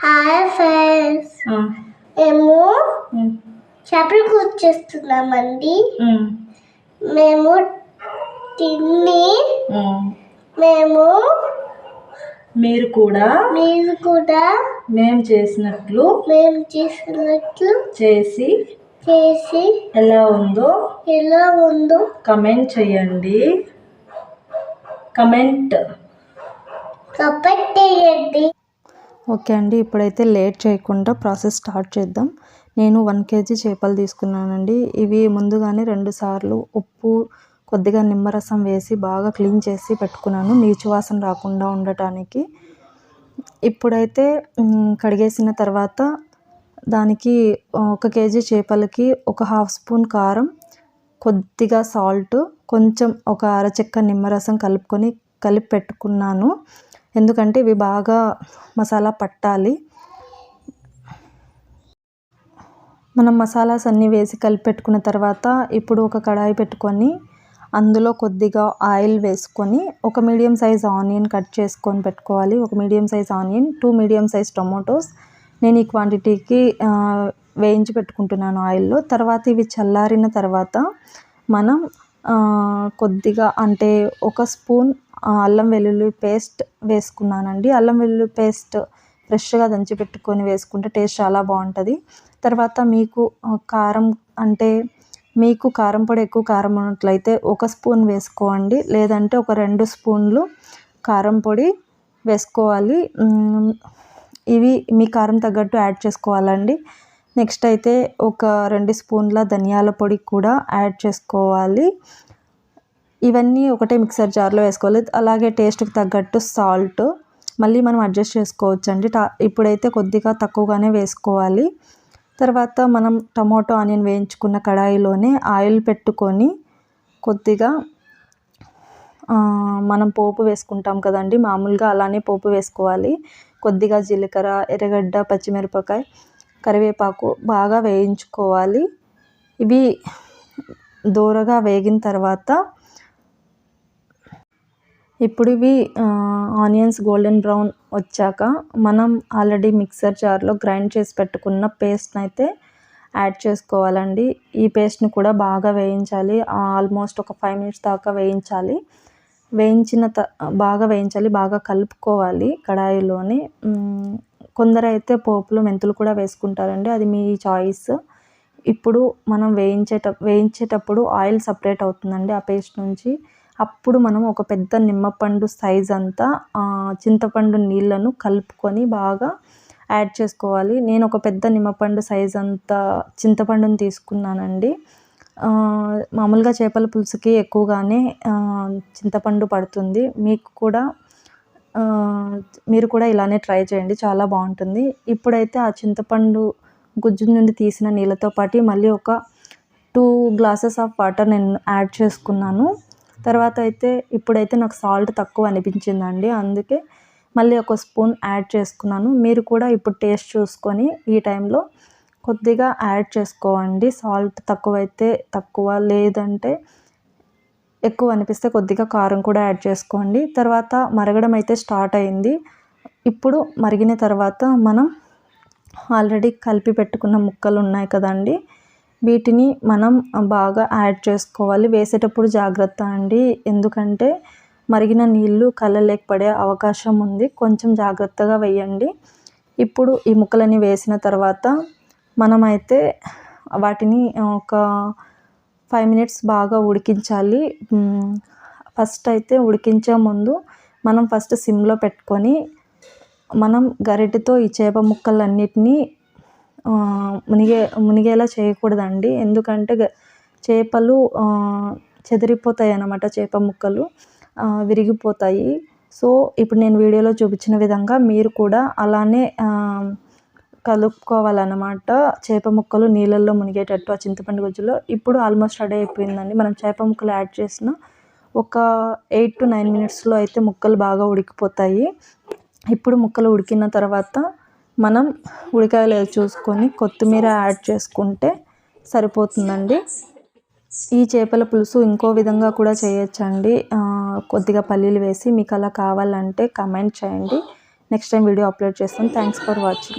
Hi friends మేము చేపలు కూర్చేస్తున్నామండి మేము తిని. మేము మీరు కూడా మీరు కూడా మేము చేసినట్లు మేము చేసినట్లు చేసి చేసి ఎలా ఉందో ఎలా ఉందో కమెంట్ చేయండి. కమెంట్. కప్పెట్టేయండి ఓకే అండి ఇప్పుడైతే లేట్ చేయకుండా ప్రాసెస్ స్టార్ట్ చేద్దాం. నేను వన్ కేజీ చేపలు తీసుకున్నానండి. ఇవి ముందుగానే రెండు సార్లు ఉప్పు కొద్దిగా నిమ్మరసం వేసి బాగా క్లీన్ చేసి పెట్టుకున్నాను. నీచు వాసన రాకుండా ఉండటానికి. ఇప్పుడైతే కడిగేసిన తర్వాత దానికి ఒక కేజీ చేపలకి ఒక హాఫ్ స్పూన్ కారం కొద్దిగా సాల్ట్ కొంచెం ఒక అరచెక్క నిమ్మరసం కలుపుకొని కలిపి పెట్టుకున్నాను ఎందుకంటే ఇవి బాగా మసాలా పట్టాలి. మనం మసాలాస్ అన్నీ వేసి కలిపెట్టుకున్న తర్వాత ఇప్పుడు ఒక కడాయి పెట్టుకొని అందులో కొద్దిగా ఆయిల్ వేసుకొని ఒక మీడియం సైజ్ ఆనియన్ కట్ చేసుకొని పెట్టుకోవాలి. ఒక medium size onion two medium size tomatoes. నేను ఈ క్వాంటిటీకి వేయించి పెట్టుకుంటున్నాను ఆయిల్లో. తర్వాత ఇవి చల్లారిన తర్వాత మనం కొద్దిగా అంటే ఒక స్పూన్ అల్లం వెల్లుల్లి పేస్ట్ వేసుకున్నానండి. అల్లం వెల్లుల్లి పేస్ట్ ఫ్రెష్గా దంచి పెట్టుకొని వేసుకుంటే టేస్ట్ చాలా బాగుంటుంది. తర్వాత మీకు కారం అంటే మీకు కారం పొడి ఎక్కువ కారం ఉన్నట్లయితే ఒక స్పూన్ వేసుకోండి. లేదంటే ఒక రెండు స్పూన్లు కారం పొడి వేసుకోవాలి. ఇవి మీ కారం తగ్గట్టు యాడ్ చేసుకోవాలండి. నెక్స్ట్ అయితే ఒక రెండు స్పూన్ల ధనియాల పొడి కూడా యాడ్ చేసుకోవాలి. ఇవన్నీ ఒకటే మిక్సర్ జార్లో వేసుకోవాలి. అలాగే టేస్ట్కి తగ్గట్టు సాల్ట్. మళ్ళీ మనం అడ్జస్ట్ చేసుకోవచ్చండి. టా- ఇప్పుడైతే కొద్దిగా తక్కువగానే వేసుకోవాలి. తర్వాత మనం టమాటో ఆనియన్ వేయించుకున్న కడాయిలోనే ఆయిల్ పెట్టుకొని కొద్దిగా మనం పోపు వేసుకుంటాం కదండి. మామూలుగా అలానే పోపు వేసుకోవాలి. కొద్దిగా జీలకర్ర ఎర్రగడ్డ పచ్చిమిరపకాయ కరివేపాకు బాగా వేయించుకోవాలి. ఇవి దూరగా వేగిన తర్వాత ఇప్పుడు ఇవి ఆనియన్స్ గోల్డెన్ బ్రౌన్ వచ్చాక మనం ఆల్రెడీ మిక్సర్ జార్లో గ్రైండ్ చేసి పెట్టుకున్న పేస్ట్ని అయితే యాడ్ చేసుకోవాలండి. ఈ పేస్ట్ని కూడా బాగా వేయించాలి. ఆల్మోస్ట్ ఒక ఫైవ్ మినిట్స్ దాకా వేయించాలి. వేయించిన త బాగా వేయించాలి. బాగా కలుపుకోవాలి కడాయిలోని. కొందరైతే పోపులో మెంతులు కూడా వేసుకుంటారండి. అది మీ చాయిస్. ఇప్పుడు మనం వేయించేట వేయించేటప్పుడు ఆయిల్ సపరేట్ అవుతుందండి ఆ పేస్ట్ నుంచి. అప్పుడు మనం ఒక పెద్ద నిమ్మపండు సైజ్ అంతా చింతపండు నీళ్ళను కలుపుకొని బాగా యాడ్ చేసుకోవాలి. నేను ఒక పెద్ద నిమ్మపండు సైజ్ అంత చింతపండుని తీసుకున్నానండి. మామూలుగా చేపల పులుసుకి ఎక్కువగానే చింతపండు పడుతుంది. మీకు కూడా మీరు కూడా ఇలానే ట్రై చేయండి. చాలా బాగుంటుంది. ఇప్పుడైతే ఆ చింతపండు గుజ్జు నుండి తీసిన నీళ్ళతో పాటు మళ్ళీ ఒక టూ గ్లాసెస్ ఆఫ్ వాటర్ నేను యాడ్ చేసుకున్నాను. తర్వాత అయితే ఇప్పుడైతే నాకు సాల్ట్ తక్కువ అనిపించిందండి. అందుకే మళ్ళీ ఒక స్పూన్ యాడ్ చేసుకున్నాను. మీరు కూడా ఇప్పుడు టేస్ట్ చూసుకొని ఈ టైంలో కొద్దిగా యాడ్ చేసుకోండి. సాల్ట్ తక్కువైతే తక్కువ లేదంటే ఎక్కువ అనిపిస్తే కొద్దిగా కారం కూడా యాడ్ చేసుకోండి. తర్వాత మరగడం అయితే స్టార్ట్ అయింది. ఇప్పుడు మరిగిన తర్వాత మనం ఆల్రెడీ కలిపి పెట్టుకున్న ముక్కలు ఉన్నాయి కదండి. వీటిని మనం బాగా యాడ్ చేసుకోవాలి. వేసేటప్పుడు జాగ్రత్త అండి. ఎందుకంటే మరిగిన నీళ్ళు కళ్ళలోకి పడే అవకాశం ఉంది. కొంచెం జాగ్రత్తగా వేయండి. ఇప్పుడు ఈ ముక్కలని వేసిన తర్వాత మనమైతే వాటిని ఒక ఫైవ్ మినిట్స్ బాగా ఉడికించాలి. ఫస్ట్ అయితే ఉడికించే ముందు మనం ఫస్ట్ సిమ్లో పెట్టుకొని మనం గరిటెతో ఈ చేప ముక్కలన్నిటినీ మునిగే మునిగేలా చేయకూడదండి. ఎందుకంటే గ- చేపలు చెదిరిపోతాయి అన్నమాట చేప ముక్కలు. విరిగిపోతాయి. సో ఇప్పుడు నేను వీడియోలో చూపించిన విధంగా మీరు కూడా అలానే కలుపుకోవాలన్నమాట. చేప ముక్కలు నీళ్ళల్లో మునిగేటట్టు ఆ చింతపండు గుజ్జులో. ఇప్పుడు ఆల్మోస్ట్ రెడీ అయిపోయిందండి. మనం చేప ముక్కలు యాడ్ చేసిన ఒక ఎయిట్ టు నైన్ మినిట్స్లో అయితే ముక్కలు బాగా ఉడికిపోతాయి. ఇప్పుడు ముక్కలు ఉడికిన తర్వాత మనం ఉడికాయలు చూసుకొని కొత్తిమీర యాడ్ చేసుకుంటే సరిపోతుందండి. ఈ చేపల పులుసు ఇంకో విధంగా కూడా చేయొచ్చండి. కొద్దిగా పల్లీలు వేసి మీకు అలా కావాలంటే కమెంట్ చేయండి. నెక్స్ట్ టైం వీడియో అప్లోడ్ చేస్తాను థ్యాంక్స్ ఫర్ వాచింగ్